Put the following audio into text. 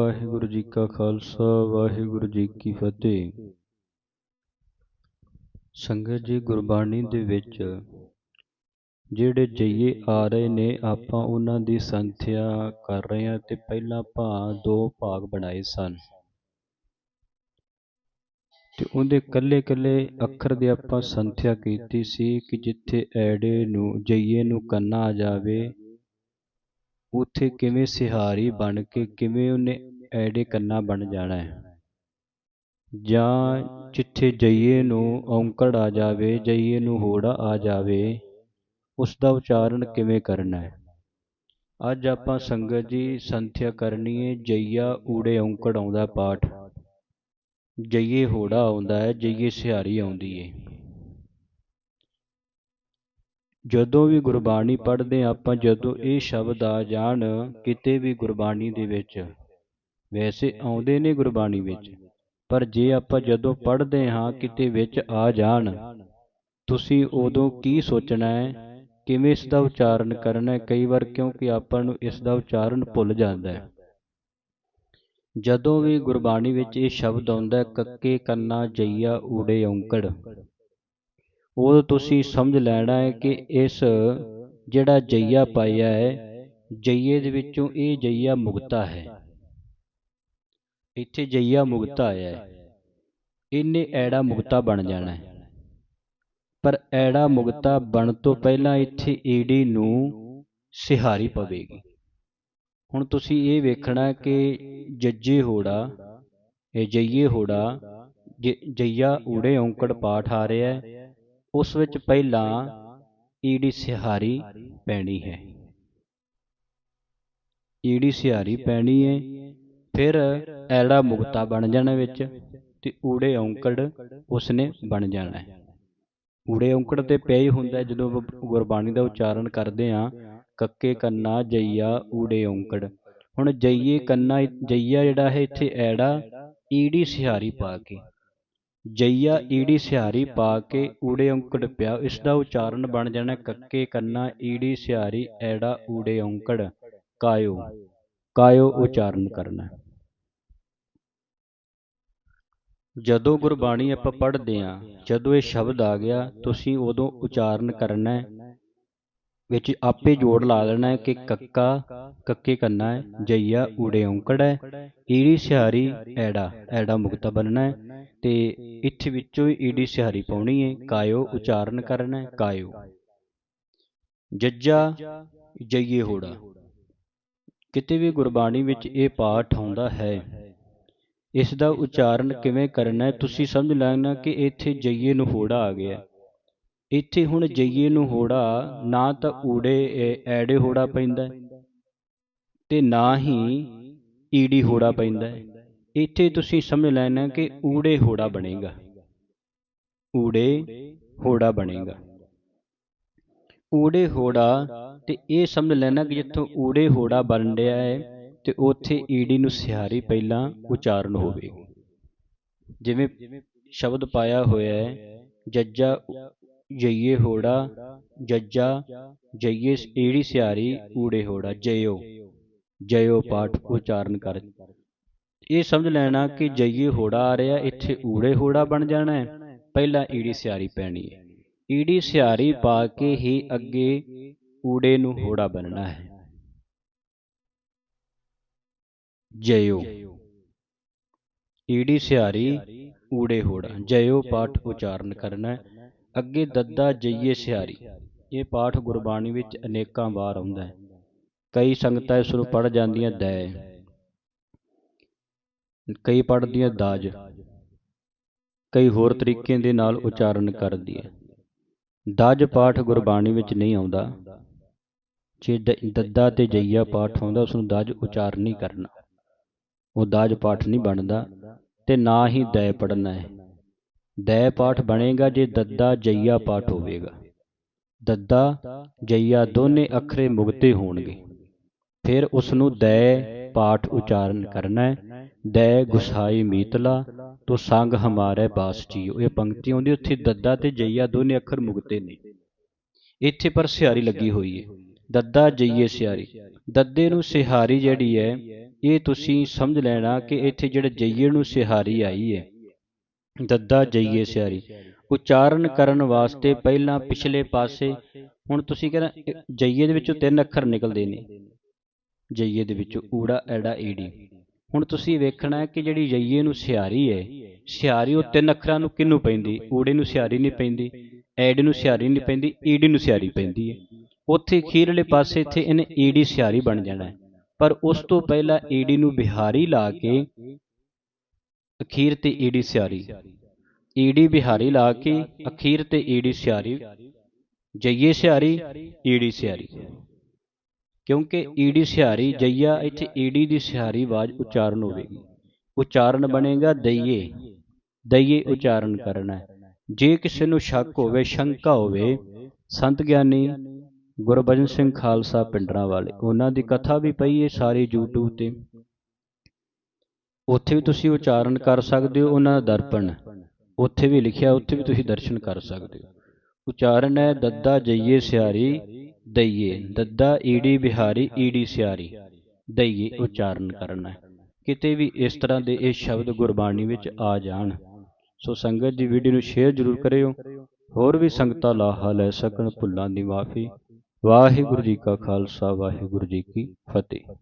ਵਾਹਿਗੁਰੂ ਜੀ ਕਾ ਖਾਲਸਾ, ਵਾਹਿਗੁਰੂ ਜੀ ਕੀ ਫਤਿਹ। ਸੰਗਤ ਜੀ, ਗੁਰਬਾਣੀ ਦੇ ਵਿੱਚ ਜਿਹੜੇ ਜਈਏ ਆ ਰਹੇ ਨੇ, ਆਪਾਂ ਉਹਨਾਂ ਦੀ ਸੰਥਿਆ ਕਰ ਰਹੇ ਹਾਂ ਤੇ ਪਹਿਲਾਂ ਆਪਾਂ ਦੋ ਭਾਗ ਬਣਾਏ ਸਨ। ਤੇ ਉਹਦੇ ਕੱਲੇ ਕੱਲੇ ਅੱਖਰ ਦੀ ਆਪਾਂ ਸੰਥਿਆ ਕੀਤੀ ਸੀ ਕਿ ਜਿੱਥੇ ਐੜੇ ਨੂੰ, ਜਈਏ ਨੂੰ ਕੰਨਾ ਆ ਜਾਵੇ ਉੱਥੇ ਕਿਵੇਂ ਸਿਹਾਰੀ ਬਣ ਕੇ ਕਿਵੇਂ ਉਹਨੇ ਐੜੇ ਕੰਨਾ ਬਣ ਜਾਣਾ ਹੈ। ਜਾਂ ਜਿੱਥੇ ਜਈਏ ਨੂੰ ਔਂਕੜ ਆ ਜਾਵੇ ਜਈਏ ਨੂੰ ਹੋੜਾ ਆ ਜਾਵੇ ਉਸ ਦਾ ਉਚਾਰਨ ਕਿਵੇਂ ਕਰਨਾ ਹੈ? ਅੱਜ ਆਪਾਂ ਸੰਗਤ ਜੀ ਸੰਥਿਆ ਕਰਨੀ ਹੈ ਜਈਆ ਊੜੇ ਔਂਕੜ ਆਉਂਦਾ ਪਾਠ। ਜਈਏ ਹੋੜਾ ਆਉਂਦਾ ਹੈ ਜਈਏ ਸਿਹਾਰੀ ਆਉਂਦੀ ਹੈ। ਜਦੋਂ ਵੀ ਗੁਰਬਾਣੀ ਪੜ੍ਹਦੇ ਹਾਂ, ਆਪਾਂ ਜਦੋਂ ਇਹ ਸ਼ਬਦ ਆ ਜਾਣ ਕਿਤੇ ਵੀ ਗੁਰਬਾਣੀ ਦੇ ਵਿੱਚ। ਵੈਸੇ ਆਉਂਦੇ ਨੇ ਗੁਰਬਾਣੀ ਵਿੱਚ, ਪਰ ਜੇ ਆਪਾਂ ਜਦੋਂ ਪੜ੍ਹਦੇ ਹਾਂ ਕਿਤੇ ਵਿੱਚ ਆ ਜਾਣ, ਤੁਸੀਂ ਉਦੋਂ ਕੀ ਸੋਚਣਾ ਹੈ? ਕਿਵੇਂ ਇਸ ਦਾ ਉਚਾਰਨ ਕਰਨਾ ਹੈ? ਕਈ ਵਾਰ ਕਿਉਂਕਿ ਆਪਾਂ ਨੂੰ ਇਸ ਦਾ ਉਚਾਰਨ ਭੁੱਲ ਜਾਂਦਾ ਹੈ। ਜਦੋਂ ਵੀ ਗੁਰਬਾਣੀ ਵਿੱਚ ਇਹ ਸ਼ਬਦ ਆਉਂਦਾ ਕੱਕੇ ਕੰਨਾ ਜਈਆ ਊੜੇ ਔਂਕੜ। ਉਦੋਂ ਤੁਸੀਂ ਸਮਝ ਲੈਣਾ ਹੈ ਕਿ ਇਸ ਜਿਹੜਾ ਜਈਆ ਪਾਇਆ ਹੈ, ਜਈਏ ਦੇ ਵਿੱਚੋਂ ਇਹ ਜਈਆ ਮੁਕਤਾ ਹੈ। ਇੱਥੇ ਜਈਆ ਮੁਕਤਾ ਆਇਆ ਹੈ। ਇਹਨੇ ਐੜਾ ਮੁਕਤਾ ਬਣ ਜਾਣਾ ਹੈ। ਪਰ ਐੜਾ ਮੁਕਤਾ ਬਣ ਤੋਂ ਪਹਿਲਾਂ ਇੱਥੇ ਈੜੀ ਨੂੰ ਸਿਹਾਰੀ ਪਵੇਗੀ। ਹੁਣ ਤੁਸੀਂ ਇਹ ਵੇਖਣਾ ਕਿ ਜੱਜੇ ਹੋੜਾ, ਇਹ ਜਈਏ ਹੋੜਾ ਜਈਆ ਊੜੇ ਔਂਕੜ ਪਾਠ ਆ ਰਿਹਾ ਹੈ ਉਸ ਵਿੱਚ ਪਹਿਲਾਂ ਈੜੀ ਸਿਹਾਰੀ ਪੈਣੀ ਹੈ। ਈੜੀ ਸਿਹਾਰੀ ਪੈਣੀ ਹੈ। ਫਿਰ ਐੜਾ ਮੁਕਤਾ ਬਣ ਜਾਣਾ ਵਿੱਚ ਤੇ ਊੜੇ ਔਂਕੜ ਉਸਨੇ ਬਣ ਜਾਣਾ ਹੈ। ਊੜੇ ਔਂਕੜ ਤੇ ਪਿਆ ਹੀ ਹੁੰਦਾ ਜਦੋਂ ਗੁਰਬਾਣੀ ਦਾ ਉਚਾਰਨ ਕਰਦੇ ਆ ਕੱਕੇ ਕੰਨਾ ਜਈਆ ਊੜੇ ਔਂਕੜ। ਹੁਣ ਜਈਏ ਕੰਨਾ ਜਈਆ ਜਿਹੜਾ ਹੈ ਇੱਥੇ ਐੜਾ ਈੜੀ ਸਿਹਾਰੀ ਪਾ ਕੇ। ਜਈਆ ਈੜੀ ਸਿਹਾਰੀ ਪਾ ਕੇ ਊੜੇ ਔਂਕੜ ਪਿਆ। ਇਸ ਦਾ ਉਚਾਰਨ ਬਣ ਜਾਣਾ ਕੱਕੇ ਕੰਨਾ ਈੜੀ ਸਿਹਾਰੀ ਐੜਾ ਊੜੇ ਔਂਕੜ। ਕਾਇਓ। ਕਾਇਓ। ਉਚਾਰਨ ਕਰਨਾ। ਜਦੋਂ ਗੁਰਬਾਣੀ ਆਪਾਂ ਪੜ੍ਹਦੇ ਆ ਜਦੋਂ ਇਹ ਸ਼ਬਦ ਆ ਗਿਆ ਤੁਸੀਂ ਉਦੋਂ ਉਚਾਰਨ ਕਰਨਾ ਹੈ। ਵਿੱਚ ਆਪੇ ਜੋੜ ਲਾ ਲੈਣਾ ਕਿ ਕੱਕਾ ਕੱਕੇ ਕੰਨਾ ਹੈ, ਜਈਆ ਊੜੇ ਔਂਕੜ ਹੈ, ਈੜੀ ਸਿਹਾਰੀ ਐੜਾ ਐੜਾ ਮੁਕਤਾ ਬਣਨਾ ਹੈ ਤੇ ਇੱਥੇ ਵਿੱਚੋਂ ਹੀ ਈੜੀ ਸਿਹਾਰੀ ਪਾਉਣੀ ਹੈ, ਕਾਇਓ ਉਚਾਰਨ ਕਰਨਾ ਹੈ, ਕਾਇਓ। ਜੱਜਾ ਜਈਏ ਹੋੜਾ। ਕਿਤੇ ਵੀ ਗੁਰਬਾਣੀ ਵਿੱਚ ਇਹ ਪਾਠ ਆਉਂਦਾ ਹੈ, ਇਸ ਦਾ ਉਚਾਰਨ ਕਿਵੇਂ ਕਰਨਾ ਹੈ, ਤੁਸੀਂ ਸਮਝ ਲੈਣਾ ਕਿ ਇੱਥੇ ਜਈਏ ਨੂੰ ਹੋੜਾ ਆ ਗਿਆ ਇੱਥੇ ਹੁਣ ਜਈਏ ਨੂੰ ਹੋੜਾ ਨਾ ਤਾਂ ਊੜੇ ਐੜੇ ਹੋੜਾ ਪੈਂਦਾ ਤੇ ਨਾ ਹੀ ਈੜੀ ਹੋੜਾ ਪੈਂਦਾ ਇੱਥੇ ਤੁਸੀਂ ਸਮਝ ਲੈਣਾ ਕਿ ਊੜੇ ਹੋੜਾ ਬਣੇਗਾ ਊੜੇ ਹੋੜਾ ਬਣੇਗਾ। ਊੜੇ ਹੋੜਾ ਤੇ ਇਹ ਸਮਝ ਲੈਣਾ ਕਿ ਜਿੱਥੋਂ ਊੜੇ ਹੋੜਾ ਬਣ ਰਿਹਾ ਹੈ ਤੇ ਉੱਥੇ ਈੜੀ ਨੂੰ ਸਿਹਾਰੀ ਪਹਿਲਾਂ ਉਚਾਰਨ ਹੋਵੇ। ਜਿਵੇਂ ਸ਼ਬਦ ਪਾਇਆ ਹੋਇਆ ਹੈ ਜੱਜਾ ਜਈਏ ਹੋੜਾ ਜੱਜਾ ਜਈਏ ਈੜੀ ਸਿਹਾਰੀ ਊੜੇ ਹੋੜਾ ਜਯੋ ਜਯੋ ਪਾਠ ਉਚਾਰਨ ਕਰ ਇਹ ਸਮਝ ਲੈਣਾ ਕਿ ਜਈਏ ਹੋੜਾ ਆ ਰਿਹਾ ਇੱਥੇ ਊੜੇ ਹੋੜਾ ਬਣ ਜਾਣਾ ਹੈ। ਪਹਿਲਾਂ ਈੜੀ ਸਿਹਾਰੀ ਪੈਣੀ ਹੈ। ਈੜੀ ਸਿਹਾਰੀ ਪਾ ਕੇ ਹੀ ਅੱਗੇ ਊੜੇ ਨੂੰ ਹੋੜਾ ਬਣਨਾ ਹੈ। ਜਯੋ ਈੜੀ ਸਿਹਾਰੀ ਊੜੇ ਹੋੜਾ। ਜਯੋ ਪਾਠ ਉਚਾਰਨ ਕਰਨਾ ਹੈ। ਅੱਗੇ ਦੱਦਾ ਜਈਏ ਸਿਹਾਰੀ। ਇਹ ਪਾਠ ਗੁਰਬਾਣੀ ਵਿੱਚ ਅਨੇਕਾਂ ਵਾਰ ਆਉਂਦਾ ਹੈ। ਕਈ ਸੰਗਤਾਂ ਇਸ ਨੂੰ ਪੜ ਜਾਂਦੀਆਂ ਦੈ ਕਈ ਪੜਦੀਆਂ ਦਾਜ। ਕਈ ਹੋਰ ਤਰੀਕੇ ਦੇ ਨਾਲ ਉਚਾਰਨ ਕਰਦੀ ਹੈ। ਦਾਜ ਪਾਠ ਗੁਰਬਾਣੀ ਵਿੱਚ ਨਹੀਂ ਆਉਂਦਾ। ਜੇ ਦੱਦਾ ਤੇ ਜਈਆ ਪਾਠ ਆਉਂਦਾ, ਉਸ ਨੂੰ ਦਾਜ ਉਚਾਰਨ ਨਹੀਂ ਕਰਨਾ। ਉਹ ਦਾਜ ਪਾਠ ਨਹੀਂ ਬਣਦਾ ਤੇ ਨਾ ਹੀ ਦੈ ਪੜਨਾ ਹੈ। ਦੈ ਪਾਠ ਬਣੇਗਾ ਜੇ ਦੱਦਾ ਜਈਆ ਪਾਠ ਹੋਵੇਗਾ। ਦੱਦਾ ਜਈਆ ਦੋਨੇ ਅੱਖਰੇ ਮੁਗਤੇ ਹੋਣਗੇ। ਫਿਰ ਉਸ ਨੂੰ ਦੈ ਪਾਠ ਉਚਾਰਨ ਕਰਨਾ। ਹੈ ਦੈ ਗੁਸਾਈ ਮੀਤਲਾ, ਤੋ ਸੰਗ ਹਮਾਰੇ ਬਾਸ ਜੀਓ ਇਹ ਪੰਕਤੀ ਆਉਂਦੀ ਉੱਥੇ ਦੱਦਾ ਤੇ ਜਈਆ ਦੋਨੇ ਅੱਖਰ ਮੁਗਤੇ ਨੇ। ਇੱਥੇ ਪਰ ਸਿਹਾਰੀ ਲੱਗੀ ਹੋਈ ਹੈ ਦੱਦਾ ਜਈਏ ਸਿਆਰੀ ਦੱਦੇ ਨੂੰ ਸਿਹਾਰੀ ਜਿਹੜੀ ਹੈ ਇਹ ਤੁਸੀਂ ਸਮਝ ਲੈਣਾ ਕਿ ਇੱਥੇ ਜਿਹੜੇ ਜਈਏ ਨੂੰ ਸਿਹਾਰੀ ਆਈ ਹੈ ਦੱਦਾ ਜਈਏ ਸਿਆਰੀ। ਉਚਾਰਨ ਕਰਨ ਵਾਸਤੇ ਪਹਿਲਾਂ ਪਿਛਲੇ ਪਾਸੇ, ਹੁਣ ਤੁਸੀਂ ਕਹਿੰਦਾ ਜਈਏ ਦੇ ਵਿੱਚੋਂ ਤਿੰਨ ਅੱਖਰ ਨਿਕਲਦੇ ਨੇ। ਜਈਏ ਦੇ ਵਿੱਚੋਂ ਊੜਾ, ਐੜਾ, ਈੜੀ। ਹੁਣ ਤੁਸੀਂ ਵੇਖਣਾ ਹੈ ਕਿ ਜਿਹੜੀ ਜਈਏ ਨੂੰ ਸਿਆਰੀ ਹੈ, ਸਿਆਰੀ ਉਹ ਤਿੰਨ ਅੱਖਰਾਂ ਨੂੰ ਕਿਹਨੂੰ ਪੈਂਦੀ? ਊੜੇ ਨੂੰ ਸਿਆਰੀ ਨਹੀਂ ਪੈਂਦੀ, ਐੜੇ ਨੂੰ ਸਿਆਰੀ ਨਹੀਂ ਪੈਂਦੀ, ਈੜੀ ਨੂੰ ਸਿਆਰੀ ਪੈਂਦੀ ਹੈ। ਉੱਥੇ ਅਖੀਰਲੇ ਪਾਸੇ ਇੱਥੇ ਇਹਨੇ ਈੜੀ ਸਿਆਰੀ ਬਣ ਜਾਣਾ ਪਰ ਉਸ ਤੋਂ ਪਹਿਲਾਂ ਈੜੀ ਨੂੰ ਬਿਹਾਰੀ ਲਾ ਕੇ ਅਖੀਰ ਤੇ ਈਡੀ ਸਿਹਾਰੀ ਈਡੀ ਬਿਹਾਰੀ ਲਾ ਕੇ ਅਖੀਰ ਤੇ ਈਡੀ ਸਿਆਰੀ। ਜਈਏ ਸਿਆਰੀ ਈਡੀ ਸਿਆਰੀ। ਕਿਉਂਕਿ ਈਡੀ ਸਿਆਰੀ ਜਈਆ ਇੱਥੇ ਈਡੀ ਦੀ ਸਿਆਰੀ ਆਵਾਜ਼ ਉਚਾਰਨ ਹੋਵੇਗੀ ਉਚਾਰਨ ਬਣੇਗਾ ਦਈਏ। ਦਈਏ ਉਚਾਰਨ ਕਰਨਾ। ਹੈ ਜੇ ਕਿਸੇ ਨੂੰ ਸ਼ੱਕ ਹੋਵੇ, ਸ਼ੰਕਾ ਹੋਵੇ, ਸੰਤ ਗਿਆਨੀ ਗੁਰਬਚਨ ਸਿੰਘ ਖਾਲਸਾ ਪਿੰਡਰਾਂ ਵਾਲੇ, ਉਹਨਾਂ ਦੀ ਕਥਾ ਵੀ ਪਈ ਹੈ ਸਾਰੀ YouTube ਤੇ। ਉੱਥੇ ਵੀ ਤੁਸੀਂ ਉਚਾਰਨ ਕਰ ਸਕਦੇ ਹੋ, ਉਹਨਾਂ ਦਾ ਦਰਪਣ ਉੱਥੇ ਵੀ ਲਿਖਿਆ, ਉੱਥੇ ਵੀ ਤੁਸੀਂ ਦਰਸ਼ਨ ਕਰ ਸਕਦੇ ਹੋ। ਉਚਾਰਨ ਹੈ, ਦੱਦਾ ਜਈਏ ਸਿਆਰੀ, ਦਈਏ। ਦੱਦਾ ਈੜੀ ਬਿਹਾਰੀ, ਈੜੀ ਸਿਆਰੀ, ਦਈਏ ਉਚਾਰਨ ਕਰਨਾ ਹੈ। ਕਿਤੇ ਵੀ ਇਸ ਤਰ੍ਹਾਂ ਦੇ ਇਹ ਸ਼ਬਦ ਗੁਰਬਾਣੀ ਵਿੱਚ ਆ ਜਾਣ, ਸੋ ਸੰਗਤ ਜੀ ਵੀਡੀਓ ਨੂੰ ਸ਼ੇਅਰ ਜ਼ਰੂਰ ਕਰਿਓ। ਹੋਰ ਵੀ ਸੰਗਤਾਂ ਲਾਹਾ ਲੈ ਸਕਣ, ਭੁੱਲਾਂ ਦੀ ਮਾਫੀ। ਵਾਹਿਗੁਰੂ ਜੀ ਕਾ ਖਾਲਸਾ, ਵਾਹਿਗੁਰੂ ਜੀ ਕੀ ਫਤਿਹ।